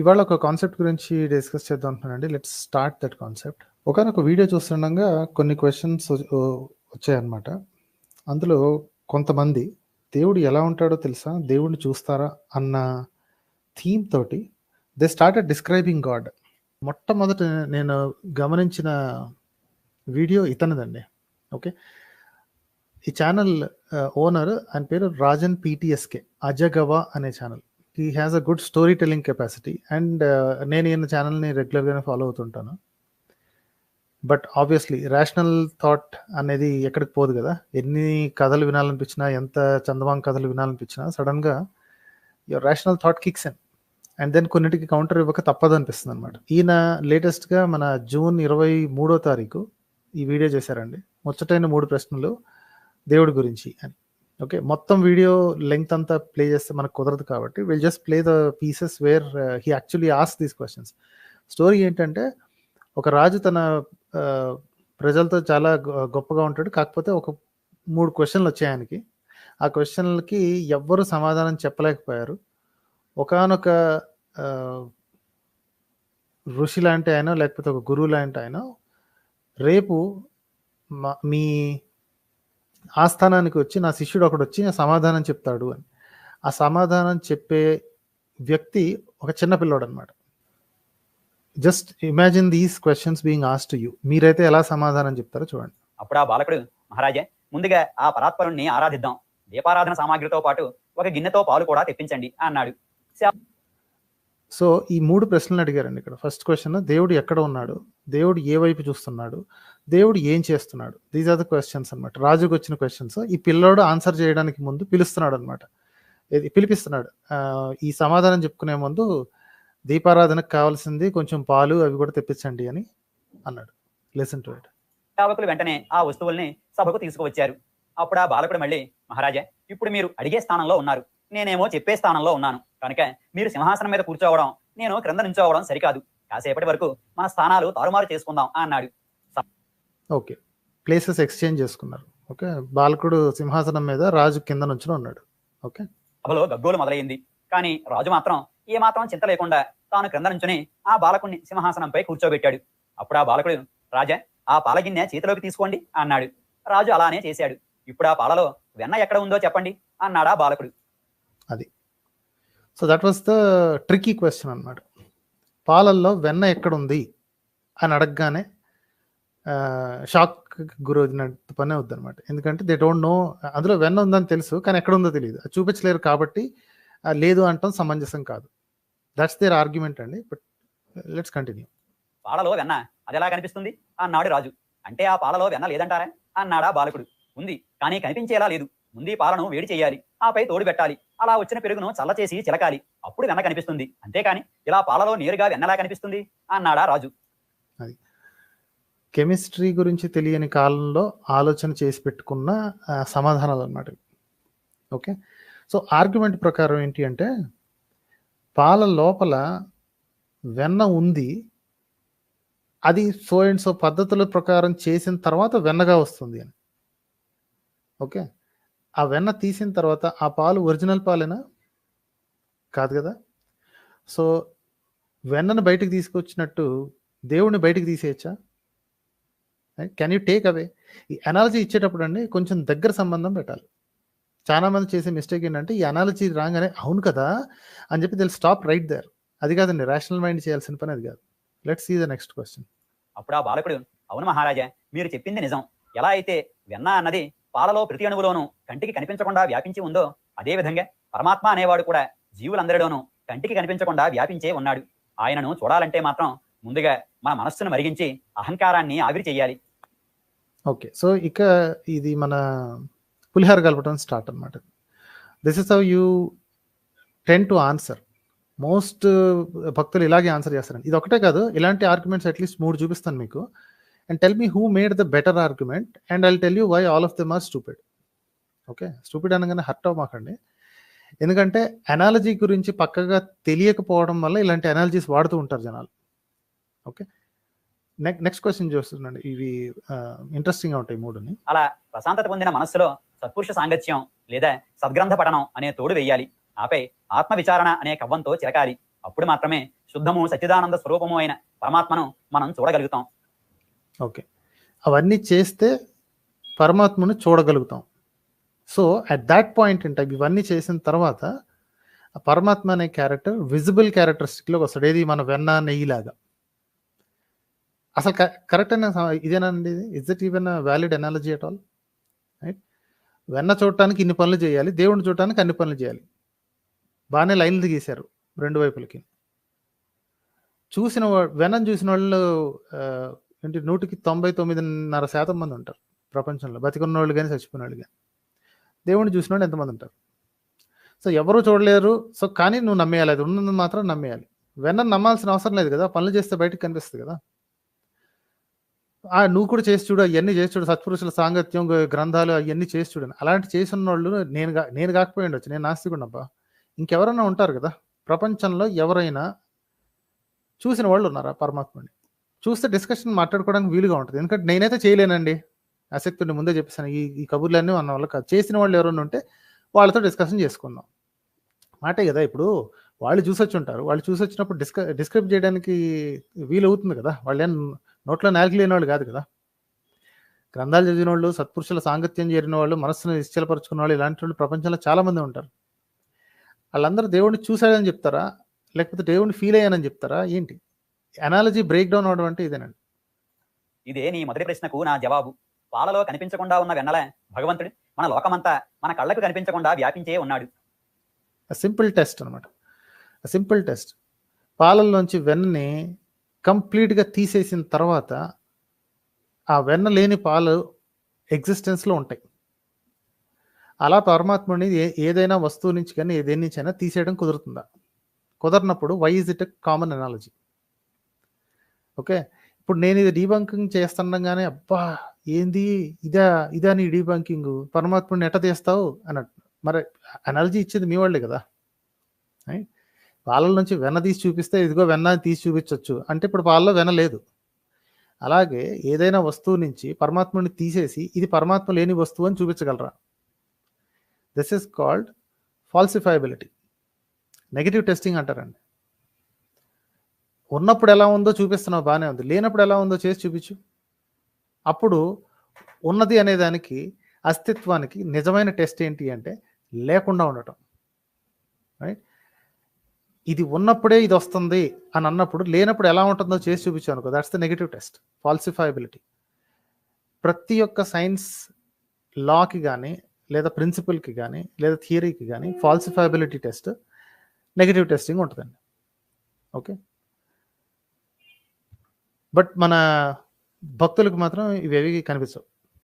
ఇవాళ ఒక కాన్సెప్ట్ గురించి డిస్కస్ చేద్దాం అంటున్నానండి లెట్స్ స్టార్ట్ దట్ కాన్సెప్ట్ ఒకనొక వీడియో చూస్తుండగా కొన్ని క్వశ్చన్స్ వచ్చాయన్నమాట. అందులో కొంతమంది దేవుడు ఎలా ఉంటాడో తెలుసా? దేవుడిని చూస్తారా? అన్న థీమ్ తోటి దే స్టార్టెడ్ డిస్క్రైబింగ్ గాడ్ మొట్టమొదట నేను గమనించిన వీడియో ఇతనిదండి. ఓకే ఈ ఛానల్ ఓనర్ ఆయన పేరు రాజన్ పీటీఎస్కే అజగవా అనే channel he has a good story telling capacity and నేను ఈయన ఛానల్ని రెగ్యులర్గానే ఫాలో అవుతుంటాను. బట్ ఆబ్వియస్లీ రేషనల్ థాట్ అనేది ఎక్కడికి పోదు కదా. ఎన్ని కథలు వినాలనిపించినా ఎంత చందమాంగ కథలు వినాలనిపించినా సడన్గా your rational thought kicks and and then కొన్నిటికి కౌంటర్ ఇవ్వక తప్పదు అనిపిస్తుంది అనమాట ఈయన లేటెస్ట్గా మన జూన్ ఇరవై మూడో తారీఖు ఈ వీడియో చేశారండి. ముచ్చటైన మూడు ప్రశ్నలు దేవుడి గురించి అని. ఓకే మొత్తం వీడియో లెంగ్త్ అంతా ప్లే చేస్తే మనకు కుదరదు కాబట్టి will just play the pieces where he actually as these questions story ఏంటంటే ఒక రాజు తన uh, ప్రజలతో చాలా గొప్పగా ఉంటాడు. కాకపోతే ఒక మూడు క్వశ్చన్లు వచ్చాయి ఆయనకి. ఆ క్వశ్చన్లకి ఎవ్వరు సమాధానం చెప్పలేకపోయారు. ఒకనొక uh, ఋషి లాంటి ఆయన లేకపోతే ఒక గురువు లాంటి ఆయన రేపు మీ ఆస్థానానికి వచ్చి నా శిష్యుడు ఒకడు వచ్చి సమాధానం చెప్తాడు అని. ఆ సమాధానం చెప్పే వ్యక్తి ఒక చిన్న పిల్లోడు అనమాట just imagine these questions being asked you మీరైతే ఎలా సమాధానం చెప్తారో చూడండి. అప్పుడు ఆ బాలకుడు మహారాజే ముందుగా ఆ పరాత్పరుణ్ణి ఆరాధిద్దాం. దీపారాధన సామాగ్రితో పాటు ఒక గిన్నెతో పాలు కూడా తెప్పించండి అన్నాడు. సో ఈ మూడు ప్రశ్నలు అడిగారండి ఇక్కడ. ఫస్ట్ క్వశ్చన్ దేవుడు ఎక్కడ ఉన్నాడు? దేవుడు ఏ వైపు చూస్తున్నాడు? దేవుడు ఏం చేస్తున్నాడు? దీస్ ఆర్ ద క్వశ్చన్స్ అనమాట రాజుకు వచ్చిన క్వశ్చన్స్ ఈ పిల్లోడు ఆన్సర్ చేయడానికి ముందు పిలుస్తున్నాడు అనమాట పిలిపిస్తున్నాడు. ఈ సమాధానం చెప్పుకునే ముందు దీపారాధనకు కావాల్సింది కొంచెం పాలు అవి కూడా తెప్పించండి అని అన్నాడు. లెసన్ టు ఇట్ సేవకులు వెంటనే ఆ వస్తువుల్ని సభకు తీసుకువచ్చారు. అప్పుడు ఆ బాలకుడు మళ్ళీ మహారాజా ఇప్పుడు మీరు అడిగే స్థానంలో ఉన్నారు. నేనేమో చెప్పే స్థానంలో ఉన్నాను. కనుక మీరు సింహాసనం మీద కూర్చోవడం నేను క్రింద నుంచోవడం సరికాదు. కాసేపటి వరకు మన స్థానాలు తారుమారు చేసుకుందాం అన్నాడు. ఓకే. ప్లేసెస్ ఎక్స్చేంజ్ చేసుకున్నారు. ఓకే. బాలకుడు సింహాసనం మీద రాజు కింద నుంచి ఉన్నాడు. ఓకే. సభలో గగ్గోలు మొదలైంది. కానీ రాజు మాత్రం ఏ మాత్రం చింత లేకుండా తాను క్రింద నుంచుని ఆ బాలకుడిని సింహాసనంపై కూర్చోబెట్టాడు. అప్పుడు ఆ బాలకుడు రాజా ఆ పాలగిన్నె చేతిలోకి తీసుకోండి అన్నాడు. రాజు అలానే చేశాడు. ఇప్పుడు ఆ పాలలో వెన్న ఎక్కడ ఉందో చెప్పండి అన్నాడా బాలకుడు. అది. So that was the tricky question అనమాట పాలల్లో వెన్న ఎక్కడుంది అని అడగగానే షాక్ గురవుతున్నట్టు పనే వద్దనమాట ఎందుకంటే దే డోంట్ నో అందులో వెన్న ఉందని తెలుసు కానీ ఎక్కడ ఉందో తెలియదు చూపించలేరు కాబట్టి లేదు అంటాం సమంజసం కాదు. దట్స్ దేర్ ఆర్గ్యుమెంట్ అండి బట్ లెట్స్ కంటిన్యూ పాలలో వెన్న అది ఎలా కనిపిస్తుంది? అన్నాడు రాజు. అంటే ఆ పాలలో వెన్న లేదంటారా? అన్నాడా బాలకుడు. ఉంది కానీ కనిపించేలా లేదు. ముందు పాలను వేడి చేయాలి. ఆపై తోడు పెట్టాలి అలా వచ్చిన పెరుగును చల్ల చేసి చిలకాలి. అప్పుడు వెన్న కనిపిస్తుంది. అంతేకాని ఇలా పాలలో నేరుగా వెన్నలా కనిపిస్తుంది? అన్నాడా రాజు. అది. కెమిస్ట్రీ గురించి తెలియని కాలంలో ఆలోచన చేసి పెట్టుకున్న సమాధానాలు అన్నమాట ఓకే? సో ఆర్గ్యుమెంట్ ప్రకారం ఏంటి అంటే పాల లోపల వెన్న ఉంది. అది సో అండ్ సో పద్ధతుల ప్రకారం చేసిన తర్వాత వెన్నగా వస్తుంది అని. ఓకే? ఆ వెన్న తీసిన తర్వాత ఆ పాలు ఒరిజినల్ పాలేనా? కాదు కదా. సో వెన్నను బయటకు తీసుకొచ్చినట్టు దేవుడిని బయటకు తీసేయచ్చా? కెన్ యూ టేక్ అవే ఈ అనాలజీ ఇచ్చేటప్పుడు అండి కొంచెం దగ్గర సంబంధం పెట్టాలి. చాలా మంది చేసే మిస్టేక్ ఏంటంటే ఈ అనాలజీ రాగానే అవును కదా అని చెప్పి దిల్ స్టాప్ రైట్ దేర్ అది కాదండి రేషనల్ మైండ్ చేయాల్సిన పని అది కాదు. Let's see the next question అప్పుడు ఆ బాలకుడు అవును మహారాజా మీరు చెప్పింది నిజం. ఎలా అయితే వెన్న అన్నది పాలలో ప్రతి అణువులోనూ కంటికి కనిపించకుండా వ్యాపించి ఉందో అదే విధంగా పరమాత్మ అనేవాడు కూడా జీవులందరిలోనూ కంటికి కనిపించకుండా వ్యాపించే ఉన్నాడు. ఆయనను చూడాలంటే మాత్రం ముందుగా మన మనస్సును మరిగించి అహంకారాన్ని ఆవిరి చేయాలి. ఓకే. సో ఇక ఇది మన పులిహార కలపడం స్టార్ట్ అనమాట this is how you tend to answer most భక్తులు ఇలాగే ఆన్సర్ చేస్తారండి. ఇది ఒకటే కాదు ఇలాంటి ఆర్గ్యుమెంట్స్ అట్లీస్ట్ మూడు చూపిస్తాను మీకు. And tell me who made the better argument and I'll tell you why all of them are stupid okay stupid అనగానే హర్ట్ అవ్వమాకండి. ఎందుకంటే అనాలజీ గురించి పక్కగా తెలియకపోవడం వల్ల ఇలాంటి అనాలజీస్ వాడుతూ ఉంటారు జనాలు. ఓకే నెక్స్ట్ క్వశ్చన్ చూస్తున్నాండి ఇవి ఇంట్రెస్టింగ్గా ఉంటాయి మూడుని. అలా ప్రశాంతత పొందిన మనస్సులో సత్పురుష సాంగత్యం లేదా సద్గ్రంథ పఠనం అనే తోడు వేయాలి. ఆపై ఆత్మ విచారణ అనే కవ్వంతో చిరకాలి అప్పుడు మాత్రమే శుద్ధము సచ్చిదానంద స్వరూపము అయిన పరమాత్మను మనం చూడగలుగుతాం. ఓకే. అవన్నీ చేస్తే పరమాత్మను చూడగలుగుతాం. సో అట్ దాట్ పాయింట్ అంటే ఇవన్నీ చేసిన తర్వాత ఆ పరమాత్మ అనే క్యారెక్టర్ విజిబుల్ క్యారెక్టరిస్టిక్లోకి వస్తాడు ఏది మన వెన్న నెయ్యిలాగా అసలు కరెక్ట్ అయిన ఇదేనండి is it even valid analogy at all right వెన్న చూడటానికి ఇన్ని పనులు చేయాలి దేవుడిని చూడటానికి అన్ని పనులు చేయాలి. బాగానే లైన్లు గీశారు రెండు వైపులకి. చూసిన వెన్నను చూసిన వాళ్ళు ఏంటి? నూటికి తొంభై తొమ్మిదిన్నర శాతం మంది ఉంటారు ప్రపంచంలో. బతికున్న వాళ్ళు కానీ చచ్చిపోయిన వాళ్ళు కానీ దేవుడిని చూసిన వాళ్ళు ఎంతమంది ఉంటారు? సో ఎవరు చూడలేరు. సో కానీ నువ్వు నమ్మేయాలి. అది ఉన్నది మాత్రం నమ్మేయాలి. వెన్న నమ్మాల్సిన అవసరం లేదు కదా. పనులు చేస్తే బయటకు కనిపిస్తుంది కదా. ఆ నువ్వు కూడా చేసి చూడు. అవన్నీ చేసి చూడు. సత్పురుషుల సాంగత్యం గ్రంథాలు అవన్నీ చేసి చూడండి అలాంటి చేసి వాళ్ళు నేను నేను కాకపోయి ఉండొచ్చు. నేను నాస్తికుండబ్బా ఇంకెవరైనా ఉంటారు కదా. ప్రపంచంలో ఎవరైనా చూసిన వాళ్ళు ఉన్నారా? పరమాత్మని. చూస్తే డిస్కషన్ మాట్లాడుకోవడానికి వీలుగా ఉంటుంది. ఎందుకంటే నేనైతే చేయలేనండి. ఆసక్తిని ముందే చెప్పేసాను ఈ ఈ కబుర్లన్నీ అన్న వాళ్ళు చేసిన వాళ్ళు ఎవరైనా ఉంటే వాళ్ళతో డిస్కషన్ చేసుకుందాం. మాటే కదా ఇప్పుడు. వాళ్ళు చూసొచ్చి ఉంటారు. వాళ్ళు చూసి వచ్చినప్పుడు డిస్క డిస్క్రైబ్ చేయడానికి వీలు అవుతుంది కదా. వాళ్ళు ఏం నోట్లో నాలుగు లేని వాళ్ళు కాదు కదా. గ్రంథాలు చదివిన వాళ్ళు సత్పురుషుల సాంగత్యం చేరిన వాళ్ళు మనస్సును నిశ్చలపరుచుకున్న వాళ్ళు ఇలాంటి వాళ్ళు ప్రపంచంలో చాలామంది ఉంటారు. వాళ్ళందరూ దేవుడిని చూశాడని చెప్తారా? లేకపోతే దేవుడిని ఫీల్ అయ్యానని చెప్తారా? ఏంటి? అనాలజీ బ్రేక్ డౌన్ అవడం అంటే ఇదేనండి. ఇదే నీ మొదటి ప్రశ్నకు నా జవాబు. పాలలో కనిపించకుండా ఉన్న వెన్నల భగవంతుడు మన లోకమంతా మన కళ్ళకు కనిపించకుండా వ్యాపించే ఉన్నాడు. సింపుల్ టెస్ట్ అనమాట సింపుల్ టెస్ట్ పాలల్లోంచి వెన్నని కంప్లీట్గా తీసేసిన తర్వాత ఆ వెన్న లేని పాలు ఎగ్జిస్టెన్స్లో ఉంటాయి. అలా పరమాత్ముని ఏ- ఏదైనా వస్తువు నుంచి కానీ ఏదేని నుంచి అయినా తీసేయడం కుదురుతుందా? కుదరనప్పుడు why is it a common analogy okay? ఇప్పుడు నేను ఇది డీబంకింగ్ చేస్తుండగానే అబ్బా! ఏంది? ఇదా ఇదా నీ డీబంకింగ్? పరమాత్ముడిని ఎట్ట తీస్తావు? అన్నట్టు. మరి అనాలజీ ఇచ్చేది మీ వాళ్ళే కదా? పాలల నుంచి వెన్న తీసి చూపిస్తే ఇదిగో వెన్న తీసి చూపించవచ్చు అంటే ఇప్పుడు పాలలో వెన్న లేదు. అలాగే ఏదైనా వస్తువు నుంచి పరమాత్మని తీసేసి ఇది పరమాత్మ లేని వస్తువు అని చూపించగలరా? This is called falsifiability negative testing అంటారండి. ఉన్నప్పుడు ఎలా ఉందో చూపిస్తున్నావు బాగానే ఉంది. లేనప్పుడు ఎలా ఉందో చేసి చూపించు. అప్పుడు ఉన్నది అనేదానికి అస్తిత్వానికి నిజమైన టెస్ట్ ఏంటి అంటే లేకుండా ఉండటం. రైట్ ఇది ఉన్నప్పుడే ఇది వస్తుంది అని అన్నప్పుడు లేనప్పుడు ఎలా ఉంటుందో చేసి చూపించాను అనుకో. That's the negative test falsifiability ప్రతి ఒక్క సైన్స్ లాకి కానీ లేదా ప్రిన్సిపల్కి కానీ లేదా థియరీకి కానీ ఫాల్సిఫైబిలిటీ టెస్ట్ నెగిటివ్ టెస్టింగ్ ఉంటుందండి. ఓకే బట్ మన భక్తులకు మాత్రం ఇవేవి కనిపిస్తావు.